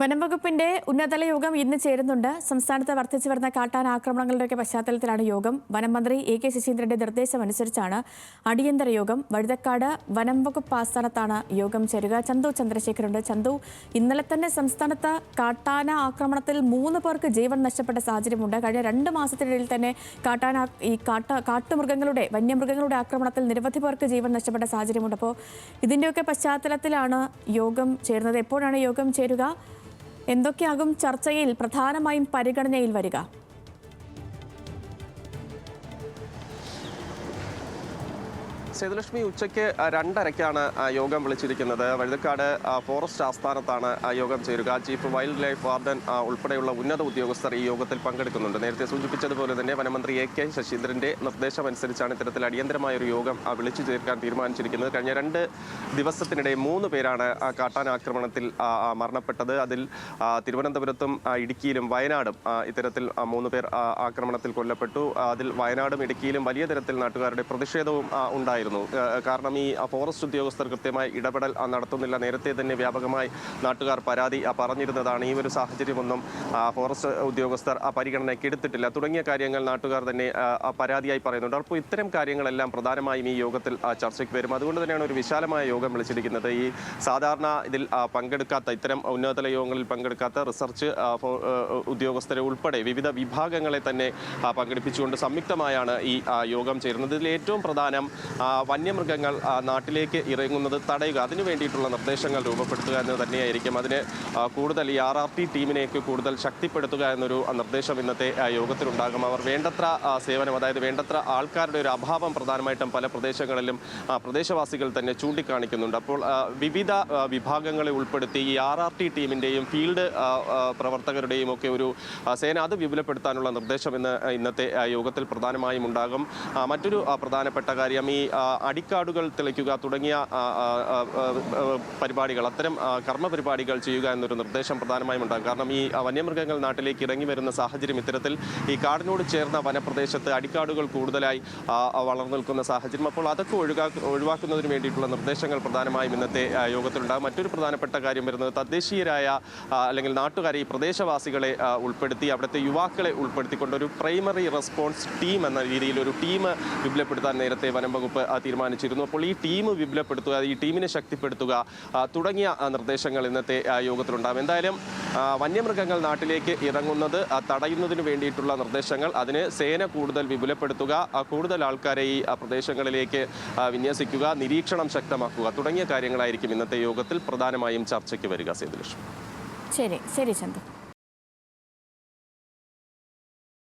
വനംവകുപ്പിന്റെ ഉന്നതതല യോഗം ഇന്ന് ചേരുന്നുണ്ട്. സംസ്ഥാനത്ത് വർദ്ധിച്ചു വരുന്ന കാട്ടാന ആക്രമണങ്ങളുടെയൊക്കെ പശ്ചാത്തലത്തിലാണ് യോഗം. വനംമന്ത്രി എ കെ ശശീന്ദ്രന്റെ നിർദ്ദേശമനുസരിച്ചാണ് അടിയന്തര യോഗം. വഴുതക്കാട് വനംവകുപ്പ് ആസ്ഥാനത്താണ് യോഗം ചേരുക. ചന്തു ചന്ദ്രശേഖരുണ്ട്. ചന്തു ഇന്നലെ തന്നെ സംസ്ഥാനത്ത് കാട്ടാന ആക്രമണത്തിൽ മൂന്ന് പേർക്ക് ജീവൻ നഷ്ടപ്പെട്ട സാഹചര്യമുണ്ട്. കഴിഞ്ഞ രണ്ട് മാസത്തിനിടയിൽ തന്നെ കാട്ടാന ഈ കാട്ട കാട്ടുമൃഗങ്ങളുടെ വന്യമൃഗങ്ങളുടെ ആക്രമണത്തിൽ നിരവധി പേർക്ക് ജീവൻ നഷ്ടപ്പെട്ട സാഹചര്യമുണ്ട്. അപ്പോൾ ഇതിന്റെയൊക്കെ പശ്ചാത്തലത്തിലാണ് യോഗം ചേരുന്നത്. എപ്പോഴാണ് യോഗം ചേരുക? എന്തൊക്കെയാകും ചർച്ചയിൽ പ്രധാനമായും പരിഗണനയിൽ വരിക. സേതുലക്ഷ്മി ഉച്ചയ്ക്ക് രണ്ടരയ്ക്കാണ് യോഗം വിളിച്ചിരിക്കുന്നത്. വഴുതക്കാട് ഫോറസ്റ്റ് ആസ്ഥാനത്താണ് യോഗം ചേരുക. ചീഫ് വൈൽഡ് ലൈഫ് വാർഡൻ ഉൾപ്പെടെയുള്ള ഉന്നത ഉദ്യോഗസ്ഥർ ഈ യോഗത്തിൽ പങ്കെടുക്കുന്നുണ്ട്. നേരത്തെ സൂചിപ്പിച്ചതുപോലെ തന്നെ വനമന്ത്രി എ കെ ശശീന്ദ്രന്റെ നിർദ്ദേശമനുസരിച്ചാണ് ഇത്തരത്തിൽ അടിയന്തരമായ ഒരു യോഗം വിളിച്ചു ചേർക്കാൻ തീരുമാനിച്ചിരിക്കുന്നത്. കഴിഞ്ഞ രണ്ട് ദിവസത്തിനിടെ മൂന്ന് പേരാണ് കാട്ടാനാക്രമണത്തിൽ മരണപ്പെട്ടത്. അതിൽ തിരുവനന്തപുരത്തും ഇടുക്കിയിലും വയനാടും ഇത്തരത്തിൽ മൂന്ന് പേർ ആക്രമണത്തിൽ കൊല്ലപ്പെട്ടു. അതിൽ വയനാടും ഇടുക്കിയിലും വലിയ തരത്തിൽ നാട്ടുകാരുടെ പ്രതിഷേധവും ആ, ഉണ്ടായിരുന്നു കാരണം ഈ ഫോറസ്റ്റ് ഉദ്യോഗസ്ഥർ കൃത്യമായി ഇടപെടൽ നടത്തുന്നില്ല. നേരത്തെ തന്നെ വ്യാപകമായി നാട്ടുകാർ പരാതി പറഞ്ഞിരുന്നതാണ്. ഈ ഒരു സാഹചര്യമൊന്നും ഫോറസ്റ്റ് ഉദ്യോഗസ്ഥർ പരിഗണനയ്ക്ക് എടുത്തിട്ടില്ല. തുടങ്ങിയ കാര്യങ്ങൾ നാട്ടുകാർ തന്നെ പരാതിയായി പറയുന്നുണ്ട്. അപ്പോൾ ഇത്തരം കാര്യങ്ങളെല്ലാം പ്രധാനമായും ഈ യോഗത്തിൽ ചർച്ചയ്ക്ക് വരും. അതുകൊണ്ട് തന്നെയാണ് ഒരു വിശാലമായ യോഗം വിളിച്ചിരിക്കുന്നത്. ഈ സാധാരണ ഇതിൽ പങ്കെടുക്കാത്ത ഇത്തരം ഉന്നതതല യോഗങ്ങളിൽ പങ്കെടുക്കാത്ത റിസർച്ച് ഉദ്യോഗസ്ഥരെ ഉൾപ്പെടെ വിവിധ വിഭാഗങ്ങളെ തന്നെ പങ്കെടുപ്പിച്ചുകൊണ്ട് സംയുക്തമായാണ് ഈ യോഗം ചേരുന്നത്. ഇതിൽ ഏറ്റവും പ്രധാനം വന്യമൃഗങ്ങൾ നാട്ടിലേക്ക് ഇറങ്ങുന്നത് തടയുക അതിനു വേണ്ടിയിട്ടുള്ള നിർദ്ദേശങ്ങൾ രൂപപ്പെടുത്തുക എന്ന് തന്നെയായിരിക്കും. അതിന് കൂടുതൽ ഈ ആർ ആർ ടി ടീമിനെയൊക്കെ കൂടുതൽ ശക്തിപ്പെടുത്തുക എന്നൊരു നിർദ്ദേശം ഇന്നത്തെ യോഗത്തിലുണ്ടാകും. അവർ വേണ്ടത്ര സേവനം അതായത് വേണ്ടത്ര ആൾക്കാരുടെ ഒരു അഭാവം പ്രധാനമായിട്ടും പല പ്രദേശങ്ങളിലും പ്രദേശവാസികൾ തന്നെ ചൂണ്ടിക്കാണിക്കുന്നുണ്ട്. അപ്പോൾ വിവിധ വിഭാഗങ്ങളെ ഉൾപ്പെടുത്തി ഈ ആർ ആർ ടി ടീമിന്റെയും ഫീൽഡ് പ്രവർത്തകരുടെയും ഒക്കെ ഒരു സേന അത് വിപുലപ്പെടുത്താനുള്ള നിർദ്ദേശം ഇന്ന് ഇന്നത്തെ യോഗത്തിൽ പ്രധാനമായും ഉണ്ടാകും. മറ്റൊരു പ്രധാനപ്പെട്ട കാര്യം ഈ അടിക്കാടുകൾ തെളിക്കുക തുടങ്ങിയ പരിപാടികൾ അത്തരം കർമ്മ പരിപാടികൾ ചെയ്യുക എന്നൊരു നിർദ്ദേശം പ്രധാനമായും ഉണ്ടാകും. കാരണം ഈ വന്യമൃഗങ്ങൾ നാട്ടിലേക്ക് ഇറങ്ങി വരുന്ന സാഹചര്യം ഇത്തരത്തിൽ ഈ കാടിനോട് ചേർന്ന വനപ്രദേശത്ത് അടിക്കാടുകൾ കൂടുതലായി വളർന്നു നിൽക്കുന്ന സാഹചര്യം. അപ്പോൾ അതൊക്കെ ഒഴിവാ ഒഴിവാക്കുന്നതിന് വേണ്ടിയിട്ടുള്ള നിർദ്ദേശങ്ങൾ പ്രധാനമായും ഇന്നത്തെ യോഗത്തിലുണ്ടാകും. മറ്റൊരു പ്രധാനപ്പെട്ട കാര്യം വരുന്നത് തദ്ദേശീയരായ അല്ലെങ്കിൽ നാട്ടുകാരെ ഈ പ്രദേശവാസികളെ ഉൾപ്പെടുത്തി അവിടുത്തെ യുവാക്കളെ ഉൾപ്പെടുത്തിക്കൊണ്ട് ഒരു പ്രൈമറി റെസ്പോൺസ് ടീം എന്ന രീതിയിൽ ഒരു ടീം വിപുലപ്പെടുത്താൻ നേരത്തെ വനം വകുപ്പ് തീരുമാനിച്ചിരുന്നു. അപ്പോൾ ഈ ടീം വിപുലപ്പെടുത്തുക ഈ ടീമിനെ ശക്തിപ്പെടുത്തുക തുടങ്ങിയ നിർദ്ദേശങ്ങൾ ഇന്നത്തെ യോഗത്തിലുണ്ടാകും എന്തായാലും വന്യമൃഗങ്ങൾ നാട്ടിലേക്ക് ഇറങ്ങുന്നത് തടയുന്നതിന് വേണ്ടിയിട്ടുള്ള നിർദ്ദേശങ്ങൾ അതിന് സേന കൂടുതൽ വിപുലപ്പെടുത്തുക കൂടുതൽ ആൾക്കാരെ ഈ പ്രദേശങ്ങളിലേക്ക് വിന്യസിക്കുക നിരീക്ഷണം ശക്തമാക്കുക തുടങ്ങിയ കാര്യങ്ങളായിരിക്കും ഇന്നത്തെ യോഗത്തിൽ പ്രധാനമായും ചർച്ചയ്ക്ക് വരിക സേതുലക്ഷ്മി. ശരി ശരി ചന്തു.